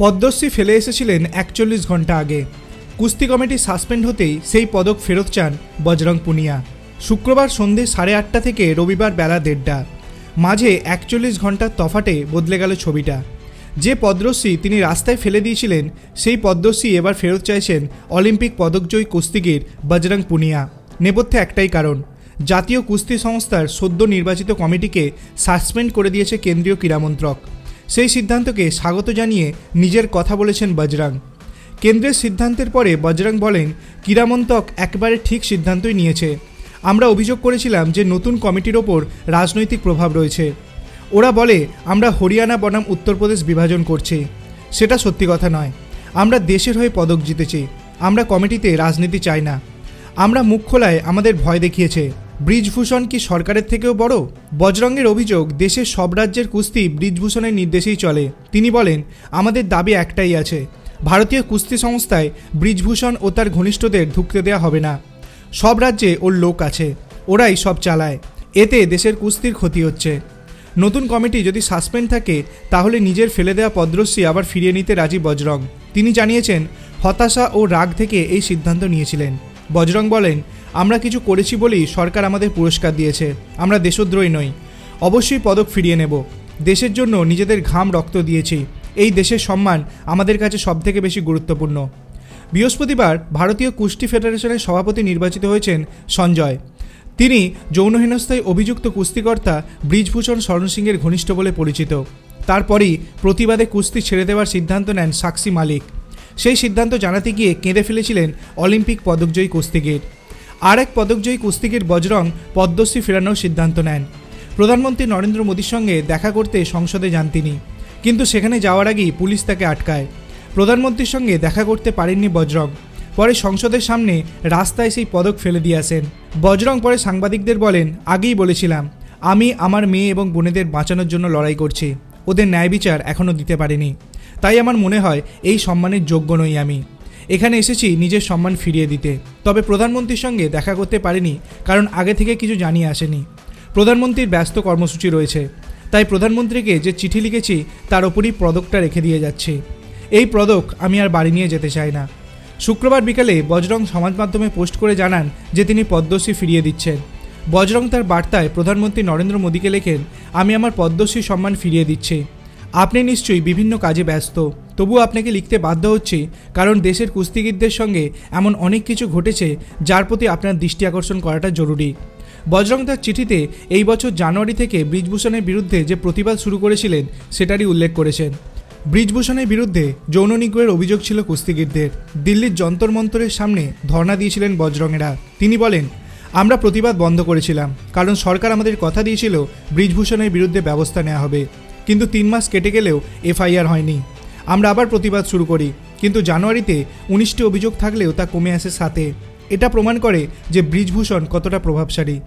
পদ্মশ্রী ফেলে এসেছিলেন একচল্লিশ ঘণ্টা আগে। কুস্তি কমিটি সাসপেন্ড হতেই সেই পদক ফেরত চান বজরং পুনিয়া। শুক্রবার সন্ধে সাড়ে আটটা থেকে রবিবার বেলা দেড়টা। মাঝে একচল্লিশ ঘণ্টার তফাটে বদলে গেল ছবিটা। যে পদ্মশ্রী তিনি রাস্তায় ফেলে দিয়েছিলেন, সেই পদ্মশ্রী এবার ফেরত চাইছেন অলিম্পিক পদকজয়ী কুস্তিগির বজরং পুনিয়া। নেপথ্যে একটাই কারণ, জাতীয় কুস্তি সংস্থার সদ্য নির্বাচিত কমিটিকে সাসপেন্ড করে দিয়েছে কেন্দ্রীয় ক্রীড়ামন্ত্রক। সেই সিদ্ধান্তকে স্বাগত জানিয়ে নিজের কথা বলেছেন বজরাং। কেন্দ্রের সিদ্ধান্তের পরে বজরাং বলেন, ক্রীড়ামন্ত্রক একবারে ঠিক সিদ্ধান্তই নিয়েছে। আমরা অভিযোগ করেছিলাম যে নতুন কমিটির ওপর রাজনৈতিক প্রভাব রয়েছে। ওরা বলে, আমরা হরিয়ানা, বনাম উত্তরপ্রদেশ বিভাজন করছি। সেটা সত্যি কথা নয়। আমরা দেশের হয়ে পদক জিতেছি। আমরা কমিটিতে রাজনীতি চাই না। আমরা মুখ খোলায় আমাদের ভয় দেখিয়েছে। ব্রিজভূষণ কি সরকারের থেকেও বড়? বজরঙ্গের অভিযোগ, দেশের সব রাজ্যের কুস্তি ব্রিজভূষণের নির্দেশেই চলে। তিনি বলেন, আমাদের দাবি একটাই আছে, ভারতীয় কুস্তি সংস্থায় ব্রিজভূষণ ও তার ঘনিষ্ঠদের ঢুকতে দেওয়া হবে না। সব রাজ্যে ওর লোক আছে, ওরাই সব চালায়। এতে দেশের কুস্তির ক্ষতি হচ্ছে। নতুন কমিটি যদি সাসপেন্ড থাকে, তাহলে নিজের ফেলে দেওয়া পদ্মশ্রী আবার ফিরিয়ে নিতে রাজি বজরং। তিনি জানিয়েছেন, হতাশা ও রাগ থেকে এই সিদ্ধান্ত নিয়েছিলেন। বজরং বলেন আমরা কিছু করেছি বলেই সরকার আমাদের পুরস্কার দিয়েছে। আমরা দেশদ্রোহী নই। অবশ্যই পদক ফিরিয়ে নেব। দেশের জন্য নিজেদের ঘাম রক্ত দিয়েছি। এই দেশের সম্মান আমাদের কাছে সবথেকে বেশি গুরুত্বপূর্ণ। বৃহস্পতিবার ভারতীয় কুস্তি ফেডারেশনের সভাপতি নির্বাচিত হয়েছেন সঞ্জয়। তিনি যৌন হেনস্থায় অভিযুক্ত কুস্তিকর্তা ব্রিজভূষণ স্বর্ণ সিংয়ের ঘনিষ্ঠ বলে পরিচিত। তারপরই প্রতিবাদে কুস্তি ছেড়ে দেওয়ার সিদ্ধান্ত নেন সাক্ষী মালিক। সেই সিদ্ধান্ত জানাতে গিয়ে কেঁদে ফেলেছিলেন অলিম্পিক পদকজয়ী কুস্তিগির। আর এক পদকজয়ী কুস্তিগির বজরং পদ্মশ্রী ফেরানোর সিদ্ধান্ত নেন। প্রধানমন্ত্রী নরেন্দ্র মোদীর সঙ্গে দেখা করতে সংসদে যান তিনি, কিন্তু সেখানে যাওয়ার আগেই পুলিশ তাকে আটকায়। প্রধানমন্ত্রীর সঙ্গে দেখা করতে পারেননি বজরং। পরে সংসদের সামনে রাস্তায় সেই পদক ফেলে দিয়ে আসেন। বজরং পরে সাংবাদিকদের বলেন, আগেই বলেছিলাম, আমি আমার মেয়ে এবং বোনেদের বাঁচানোর জন্য লড়াই করছি। ওদের ন্যায় বিচার এখনও দিতে পারিনি। তাই আমার মনে হয়, এই সম্মানের যোগ্য নই আমি। এখানে এসেছি নিজের সম্মান ফিরিয়ে দিতে। তবে প্রধানমন্ত্রীর সঙ্গে দেখা করতে পারিনি, কারণ আগে থেকে কিছু জানিয়ে আসেনি। প্রধানমন্ত্রীর ব্যস্ত কর্মসূচি রয়েছে, তাই প্রধানমন্ত্রীকে যে চিঠি লিখেছি তার ওপরই পদকটা রেখে দিয়ে যাচ্ছি। এই পদক আমি আর বাড়ি নিয়ে যেতে চাই না। শুক্রবার বিকালে বজরং সমাজ মাধ্যমে পোস্ট করে জানান যে তিনি পদ্মশ্রী ফিরিয়ে দিচ্ছেন। বজরং তার বার্তায় প্রধানমন্ত্রী নরেন্দ্র মোদীকে লেখেন, আমি আমার পদ্মশ্রী সম্মান ফিরিয়ে দিচ্ছি। আপনি নিশ্চয়ই বিভিন্ন কাজে ব্যস্ত। তবু আপনাকে লিখতে বাধ্য হচ্ছি, কারণ দেশের কুস্তিগীরদের সঙ্গে এমন অনেক কিছু ঘটেছে যার প্রতি আপনার দৃষ্টি আকর্ষণ করাটা জরুরি। বজরং তার চিঠিতে এই বছর জানুয়ারি থেকে ব্রিজভূষণের বিরুদ্ধে যে প্রতিবাদ শুরু করেছিলেন, সেটারই উল্লেখ করেছেন। ব্রিজভূষণের বিরুদ্ধে যৌন নিগ্রহের অভিযোগ ছিল কুস্তিগীরদের। দিল্লির যন্তর মন্তরের সামনে ধর্ণা দিয়েছিলেন বজরঙেরা তিনি বলেন, আমরা প্রতিবাদ বন্ধ করেছিলাম, কারণ সরকার আমাদের কথা দিয়েছিল ব্রিজভূষণের বিরুদ্ধে ব্যবস্থা নেওয়া হবে। কিন্তু তিন মাস কেটে গেলেও এফআইআর হয়নি। আমরা আবার প্রতিবাদ শুরু করি। কিন্তু জানুয়ারিতে উনিশটি অভিযোগ থাকলেও তা কমে আসে সাথে এটা প্রমাণ করে যে ব্রিজভূষণ কতটা প্রভাবশালী।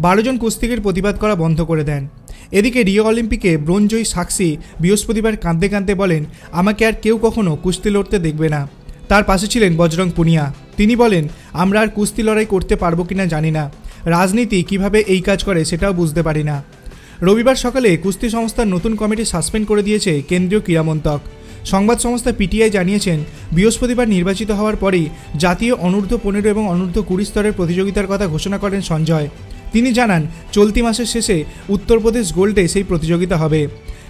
বারো জন কুস্তিগির প্রতিবাদ করা বন্ধ করে দেন। এদিকে রিও অলিম্পিকে ব্রোঞ্জয়ী সাক্ষী বৃহস্পতিবার কাঁদতে কাঁদতে বলেন, আমাকে আর কেউ কখনো কুস্তি লড়তে দেখবে না। তার পাশে ছিলেন বজরং পুনিয়া। তিনি বলেন, আমরা আর কুস্তি লড়াই করতে পারব কিনা জানি না। রাজনীতি কীভাবে এই কাজ করে সেটাও বুঝতে পারি না। রবিবার সকালে কুস্তি সংস্থার নতুন কমিটি সাসপেন্ড করে দিয়েছে কেন্দ্রীয় ক্রীড়ামন্ত্রক সংবাদ সংস্থা পিটিআই জানিয়েছেন, বৃহস্পতিবার নির্বাচিত হওয়ার পরেই জাতীয় অনূর্ধ্ব পনেরো এবং অনূর্ধ্ব কুড়ি স্তরের প্রতিযোগিতার কথা ঘোষণা করেন সঞ্জয়। তিনি জানান, চলতি মাসের শেষে উত্তরপ্রদেশ গোল্ডে সেই প্রতিযোগিতা হবে।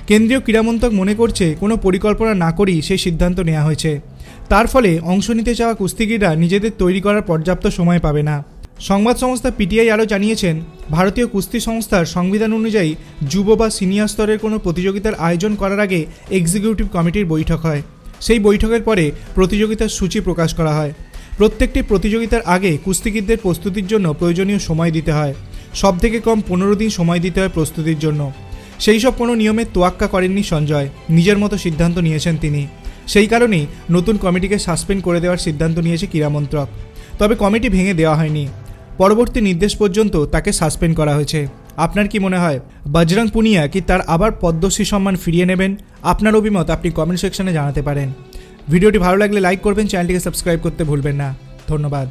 কেন্দ্রীয় ক্রীড়ামন্ত্রক মনে করছে, কোনো পরিকল্পনা না করেই সেই সিদ্ধান্ত নেওয়া হয়েছে। তার ফলে অংশ নিতে চাওয়া কুস্তিগিররা নিজেদের তৈরি করার পর্যাপ্ত সময় পাবে না। সংবাদ সংস্থা পিটিআই আরও জানিয়েছেন, ভারতীয় কুস্তি সংস্থার সংবিধান অনুযায়ী যুব বা সিনিয়র স্তরের কোনো প্রতিযোগিতার আয়োজন করার আগে এক্সিকিউটিভ কমিটির বৈঠক হয়। সেই বৈঠকের পরে প্রতিযোগিতার সূচি প্রকাশ করা হয়। প্রত্যেকটি প্রতিযোগিতার আগে কুস্তিগিরদের প্রস্তুতির জন্য প্রয়োজনীয় সময় দিতে হয়। সব থেকে কম পনেরো দিন সময় দিতে হয় প্রস্তুতির জন্য। সেই সব কোনো নিয়মের তোয়াক্কা করেননি সঞ্জয়। নিজের মতো সিদ্ধান্ত নিয়েছেন তিনি। সেই কারণেই নতুন কমিটিকে সাসপেন্ড করে দেওয়ার সিদ্ধান্ত নিয়েছে ক্রীড়ামন্ত্রক তবে কমিটি ভেঙে দেওয়া হয়নি। পরবর্তী নির্দেশ পর্যন্ত তাকে সাসপেন্ড করা হয়েছে। আপনার কি মনে হয়, বজরং পুনিয়া কি তার আবার পদ্মশ্রী সম্মান ফিরিয়ে নেবেন? আপনার অভিমত আপনি কমেন্ট সেকশনে জানাতে পারেন। ভিডিওটি ভালো লাগলে লাইক করবেন চ্যানেলটিকে সাবস্ক্রাইব করতে ভুলবেন না। ধন্যবাদ।